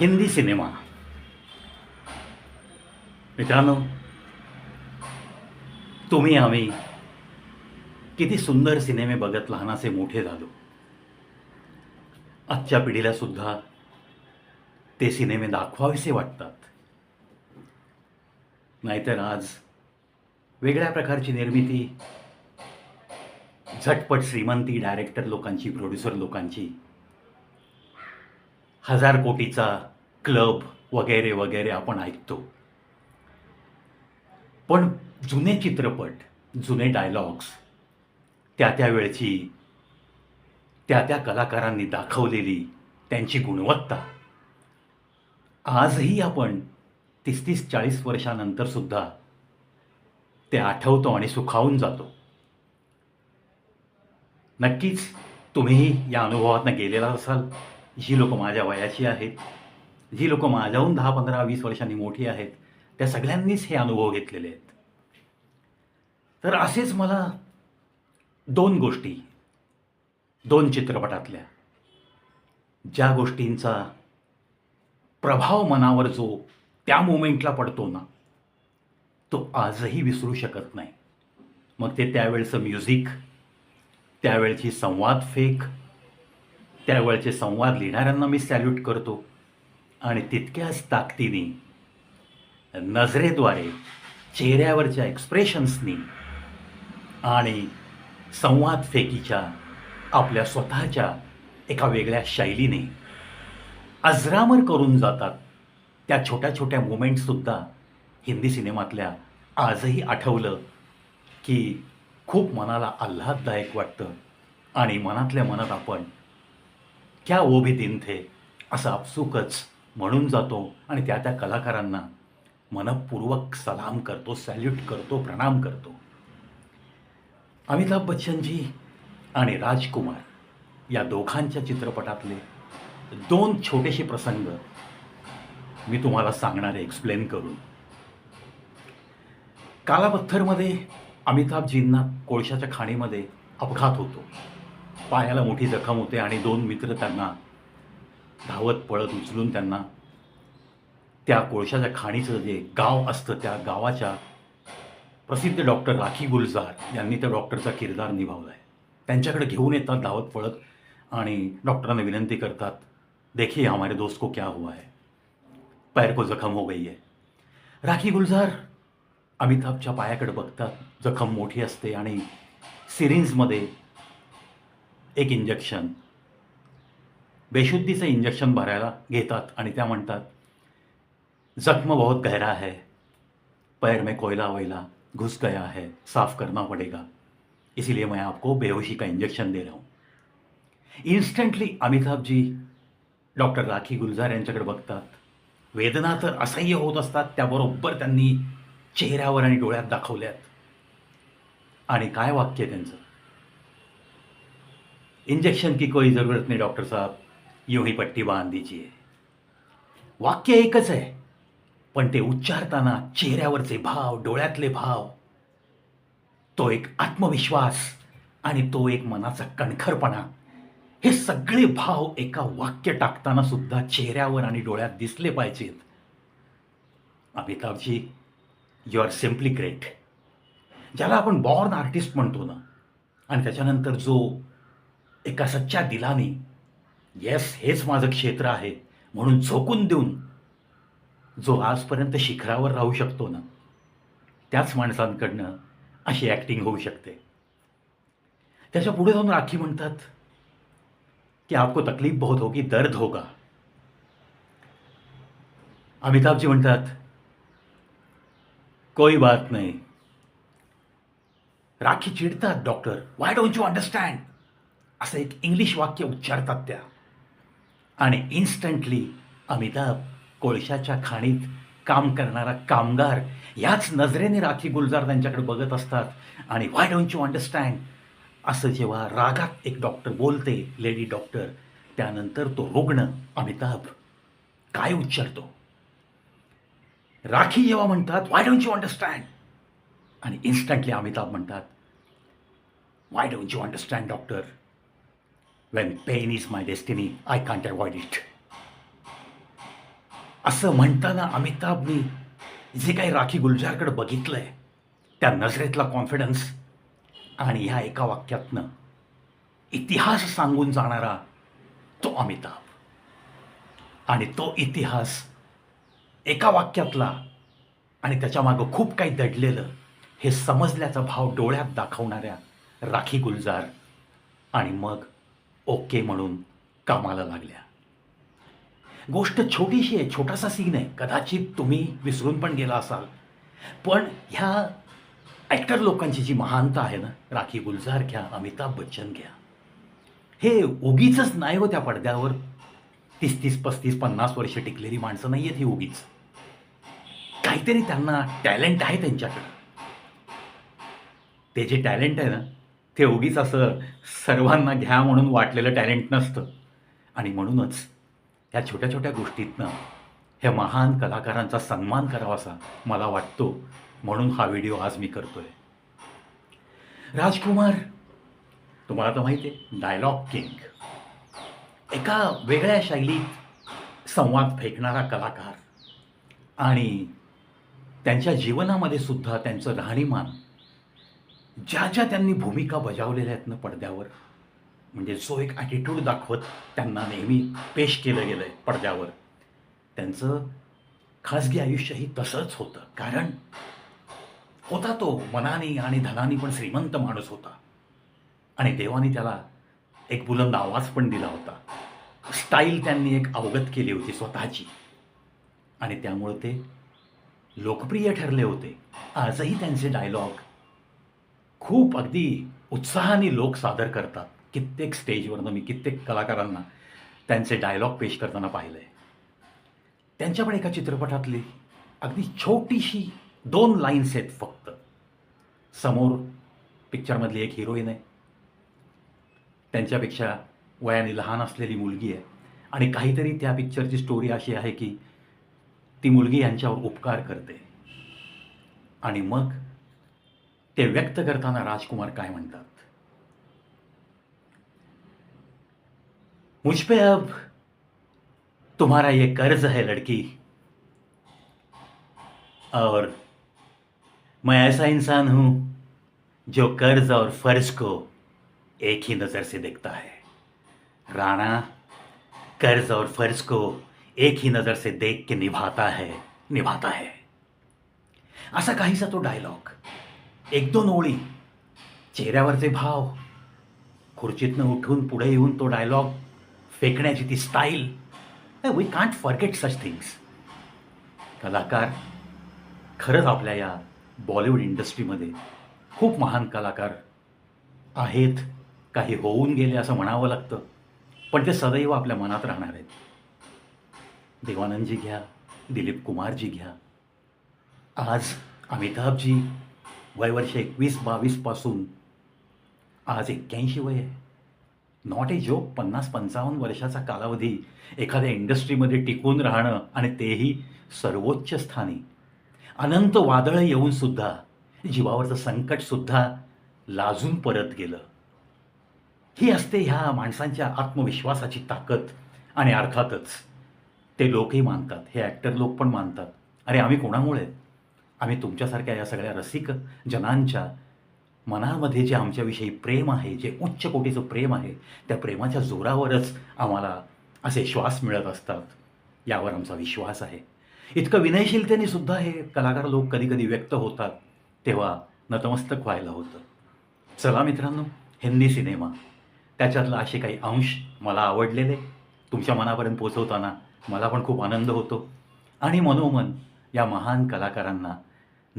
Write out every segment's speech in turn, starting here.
Hindi cinema. मित्रांनो तुम्ही आम्ही किती सुंदर सिनेमे बघत लहानाचे मोठे झालो. आजच्या पिढीला सुद्धा ते सिनेमे दाखवावेसे वाटतात. नाहीतर आज वेगळ्या प्रकारची निर्मिती झटपट श्रीमंती डायरेक्टर लोकांची प्रोड्युसर लोकांची हजार कोटीचा क्लब वगैरे वगैरे आपण ऐकतो. पण जुने चित्रपट जुने डायलॉग्स त्या त्या वेळची त्या त्या कलाकारांनी दाखवलेली त्यांची गुणवत्ता. आजही आपण तीस तीस चाळीस वर्षानंतर सुद्धा ते आठवतो आणि सुखावून जातो. नक्कीच तुम्हीही या अनुभवातनं गेलेला असाल. जी लोक माझ्या वयाची आहेत. जी लोक माझ्याहून दहा पंधरा वीस वर्षांनी मोठी आहेत. त्या सगळ्यांनीच हे अनुभव घेतलेले आहेत. तर असेच मला दोन गोष्टी दोन चित्रपटातल्या ज्या गोष्टींचा प्रभाव मनावर जो त्या मोमेंटला पडतो ना तो आजही विसरू शकत नाही. मग ते त्यावेळचं म्युझिक त्यावेळची संवाद फेक त्यावेळचे संवाद लिहिणाऱ्यांना मी सॅल्यूट करतो. आणि तितक्याच ताकदीने नजरेद्वारे चेहऱ्यावरच्या एक्सप्रेशन्सनी आणि संवाद फेकीच्या आपल्या स्वतःच्या एका वेगळ्या शैलीने अजरामर करून जातात. त्या छोट्या छोट्या मुमेंटसुद्धा हिंदी सिनेमातल्या आजही आठवलं की खूप मनाला आल्हाददायक वाटतं आणि मनातल्या मनात आपण क्या वो भी दिन थे असं आपसुकच म्हणून जातो आणि त्या त्या कलाकारांना मनपूर्वक सलाम करतो सॅल्यूट करतो प्रणाम करतो. अमिताभ बच्चनजी आणि राजकुमार या दोघांच्या चित्रपटातले दोन छोटेसे प्रसंग मी तुम्हाला सांगणार आहे एक्सप्लेन करून. कालापत्थरमध्ये अमिताभजींना कोळशाच्या खाणीमध्ये अपघात होतो. पायाला मोठी जखम होते आणि दोन मित्र त्यांना धावत पळत उचलून त्यांना त्या कोळशाच्या खाणीचं जे गाव असतं त्या गावाच्या प्रसिद्ध डॉक्टर राखी गुलजार यांनी त्या डॉक्टरचा किरदार निभावला आहे त्यांच्याकडे घेऊन येतात धावत पळत आणि डॉक्टरांना विनंती करतात देखिए हमारे दोस्त को क्या हुआ है? पैर को जखम हो गई है. राखी गुलजार अमिताभच्या पायाकडे बघतात जखम मोठी असते आणि सिरिंजमध्ये एक इंजेक्शन बेशुद्धीचं इंजेक्शन भरायला घेतात आणि त्या म्हणतात जख्म बहुत गहरा है पैर में कोयला वैला घुस गया है साफ करना पड़ेगा। इसीलिए मैं आपको बेहोशी का इंजेक्शन दे रहा हूँ। इन्स्टंटली अमिताभ जी डॉक्टर राखी गुलजार यांच्याकडे बघतात. वेदना तर असह्य होत असतात त्याबरोबर त्यांनी चेहऱ्यावर आणि डोळ्यात दाखवल्यात. आणि काय वाक्य आहे त्यांचं? इंजेक्शन की कोई ज़रूरत नहीं डॉक्टर साहब. यूं ही पट्टी बांध दीजिए वाक्य एकच आहे पण ते उच्चारताना चेहऱ्यावरचे भाव डोळ्यातले भाव तो एक आत्मविश्वास आणि तो एक मनाचा कणखरपणा हे सगळे भाव एका वाक्य टाकताना सुद्धा चेहऱ्यावर आणि डोळ्यात दिसले पाहिजेत. Amitabhji you are simply great ज्याला आपण बॉर्न आर्टिस्ट म्हणतो ना आणि त्याच्यानंतर जो एका सच्च्या दिलाने येस हेच माझं क्षेत्र आहे. म्हणून झोकून देऊन जो आजपर्यंत शिखरावर राहू शकतो ना त्याच माणसांकडनं अशी ॲक्टिंग होऊ शकते. त्याच्या पुढे जाऊन राखी म्हणतात की आपको तकलीफ बहुत होगी दर्द होगा. अमिताभजी म्हणतात कोई बात नाही. राखी चिडतात doctor why don't you understand असं एक इंग्लिश वाक्य उच्चारतात त्या. आणि इन्स्टंटली अमिताभ कोळशाच्या खाणीत काम करणारा कामगार याच नजरेने राखी गुलजार त्यांच्याकडे बघत असतात. आणि वाय डोंट यू अंडरस्टँड असं जेव्हा रागात एक डॉक्टर बोलते लेडी डॉक्टर त्यानंतर तो रुग्ण अमिताभ काय उच्चारतो? राखी जेव्हा म्हणतात वाय डोंट यू अंडरस्टँड आणि इन्स्टंटली अमिताभ म्हणतात why don't you understand doctor when pain is my destiny I can't avoid it असं म्हणताना अमिताभनी जे काही राखी गुलजारकडे बघितलंय त्या नजरेतला कॉन्फिडन्स आणि ह्या एका वाक्यातनं इतिहास सांगून जाणारा तो अमिताभ. आणि तो इतिहास एका वाक्यातला आणि त्याच्यामागं खूप काही दडलेलं हे समजल्याचा भाव डोळ्यात दाखवणाऱ्या राखी गुलजार आणि मग ओके म्हणून कामाला लागल्या. गोष्ट छोटीशी आहे छोटासा सीन आहे. कदाचित तुम्ही विसरून पण गेला असाल. पण ह्या ॲक्टर लोकांची जी महानता आहे ना राखी गुलजार घ्या अमिताभ बच्चन घ्या. हे उगीच नाही हो त्या पडद्यावर. तीस तीस पस्तीस पन्नास वर्ष टिकलेली माणसं नाही आहेत ही उगीच. काहीतरी त्यांना टॅलेंट आहे त्यांच्याकडं. ते जे टॅलेंट आहे ना ते उगीच असं सर्वांना घ्या म्हणून वाटलेलं टॅलेंट नसतं. आणि म्हणूनच या छोट्या छोट्या गोष्टीतनं ह्या महान कलाकारांचा सन्मान करावासा मला वाटतो. म्हणून हा व्हिडिओ आज मी करतोय. राजकुमार तुम्हाला तर माहिती आहे डायलॉग किंग एका वेगळ्या शैलीत संवाद फेकणारा कलाकार. आणि त्यांच्या जीवनामध्ये सुद्धा त्यांचं राहणीमान ज्या ज्या त्यांनी भूमिका बजावलेल्या आहेत ना पडद्यावर म्हणजे जो एक ॲटिट्यूड दाखवत त्यांना नेहमी पेश केलं गेलं आहे पडद्यावर त्यांचं खाजगी आयुष्यही तसंच होतं. कारण होता तो मनाने आणि धनाने पण श्रीमंत माणूस होता. आणि देवाने त्याला एक बुलंद आवाज पण दिला होता. स्टाईल त्यांनी एक अवगत केली होती स्वतःची. आणि त्यामुळे ते लोकप्रिय ठरले होते. आजही त्यांचे डायलॉग खूप अगदी उत्साहाने लोक सादर करतात. कित्येक स्टेजवरनं मी कित्येक कलाकारांना त्यांचे डायलॉग पेश करताना पाहिलं आहे पण एका चित्रपटातली अगदी छोटीशी दोन लाईन्स आहेत फक्त. समोर पिक्चरमधली एक हिरोईन आहे. त्यांच्यापेक्षा वयाने लहान असलेली मुलगी आहे. आणि काहीतरी त्या पिक्चरची स्टोरी अशी आहे की ती मुलगी यांच्यावर उपकार करते. आणि मग ते व्यक्त करताना राजकुमार काय म्हणतात? मुझ पे अब तुम्हारा ये कर्ज है लड़की. और मैं ऐसा इंसान हूँ जो कर्ज और फ़र्ज़ को एक ही नज़र से देखता है। राणा, कर्ज और फ़र्ज़ को एक ही नज़र से देख के निभाता है निभाता है। असा काहीसा तो डायलॉग एक दोन ओळी. चेहऱ्यावरचे भाव. खुर्चीतनं उठून पुढे येऊन तो डायलॉग फेकण्याची ती style we can't forget such things कलाकार खरंच आपल्या या बॉलिवूड इंडस्ट्रीमध्ये खूप महान कलाकार आहेत. काही होऊन गेले असं म्हणावं लागतं. पण ते सदैव आपल्या मनात राहणार आहेत. देवानंदजी घ्या दिलीप कुमारजी घ्या. आज अमिताभजी वयवर्ष एकवीस बावीसपासून आज एक्क्याऐंशी वय आहे. नॉट ए जोक पन्नास पंचावन्न वर्षाचा कालावधी एखाद्या इंडस्ट्रीमध्ये टिकून राहणं आणि तेही सर्वोच्च स्थानी. अनंत वादळं येऊनसुद्धा जीवावरचं संकटसुद्धा लाजून परत गेलं. ही असते ह्या माणसांच्या आत्मविश्वासाची ताकद आणि अर्थातच ते लोकही मानतात हे ॲक्टर लोक पण मानतात. अरे आम्ही कोणामुळे? आम्ही तुमच्यासारख्या या सगळ्या रसिक जनांच्या मनामध्ये जे आमच्याविषयी प्रेम आहे जे उच्च कोटीचं प्रेम आहे त्या प्रेमाच्या जोरावरच आम्हाला असे श्वास मिळत असतात यावर आमचा विश्वास आहे. इतकं विनयशीलतेने सुद्धा हे कलाकार लोक कधी कधी व्यक्त होतात तेव्हा नतमस्तक व्हायला होतं. चला मित्रांनो हिंदी सिनेमा. त्याच्यातला असे काही अंश मला आवडलेले तुमच्या मनापर्यंत पोचवताना मला पण खूप आनंद होतो. आणि मनोमन या महान कलाकारांना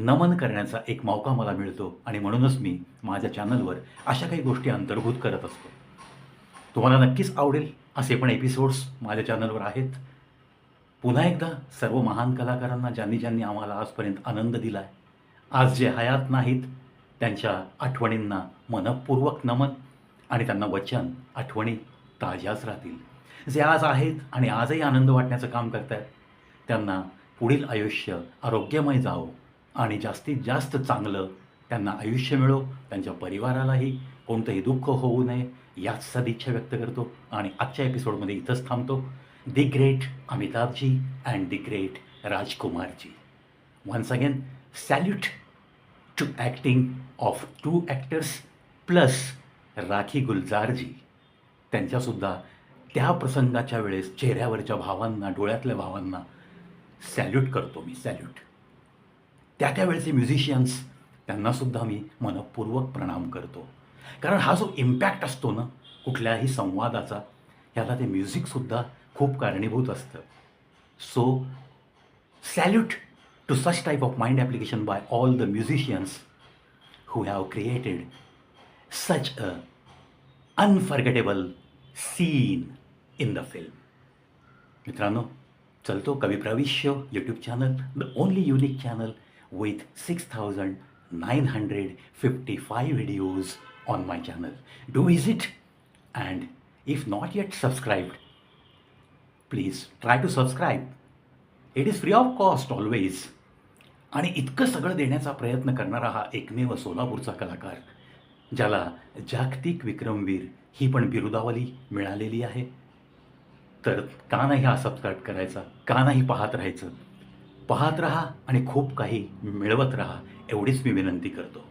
नमन करण्याचा एक मौका मला मिळतो आणि म्हणूनच मी माझ्या चॅनलवर अशा काही गोष्टी अंतर्भूत करत असतो. तुम्हाला नक्कीच आवडेल असे पण एपिसोड्स माझ्या चॅनलवर आहेत. पुन्हा एकदा सर्व महान कलाकारांना ज्यांनी ज्यांनी आम्हाला आजपर्यंत आनंद दिला आहे आज जे हयात नाहीत त्यांच्या आठवणींना मनपूर्वक नमन आणि त्यांना वचन आठवणी ताज्याच राहतील. जे आज आहेत आणि आजही आनंद वाटण्याचं काम करत आहेत त्यांना पुढील आयुष्य आरोग्यमय जावं. आणि जास्तीत जास्त चांगलं त्यांना आयुष्य मिळो त्यांच्या परिवारालाही कोणतंही दुःख होऊ नये याच सदिच्छा व्यक्त करतो आणि आजच्या एपिसोडमध्ये इथंच थांबतो. The great Amitabhji and the great Rajkumarji. Once again salute to acting of two actors plus Rakhi Gulzarji. त्यांच्यासुद्धा त्या प्रसंगाच्या वेळेस चेहऱ्यावरच्या भावांना डोळ्यातल्या भावांना सॅल्यूट करतो मी सॅल्यूट त्या त्यावेळेचे म्युझिशियन्स त्यांनासुद्धा मी मनपूर्वक प्रणाम करतो. कारण हा जो इम्पॅक्ट असतो ना कुठल्याही संवादाचा ह्याला ते म्युझिकसुद्धा खूप कारणीभूत असतं. So salute to such type of mind application by all the musicians who have created such a unforgettable scene in the film मित्रांनो चलतो कवी प्रविश्य YouTube channel the only unique channel with six thousand nine hundred fifty Do videos on my channel do subscribed, and if not yet subscribed please try to subscribe it is free of cost always आणि इतकं सगळं देण्याचा प्रयत्न करणारा हा एकमेव सोलापूरचा कलाकार ज्याला जागतिक विक्रमवीर ही पण बिरुदावली मिळालेली आहे. तर का नाही हा सबस्क्राईब करायचा? का नाही पाहत राहायचं? पाहत राहा आणि खूप काही मिळवत राहा एवढीच मी विनंती करतो.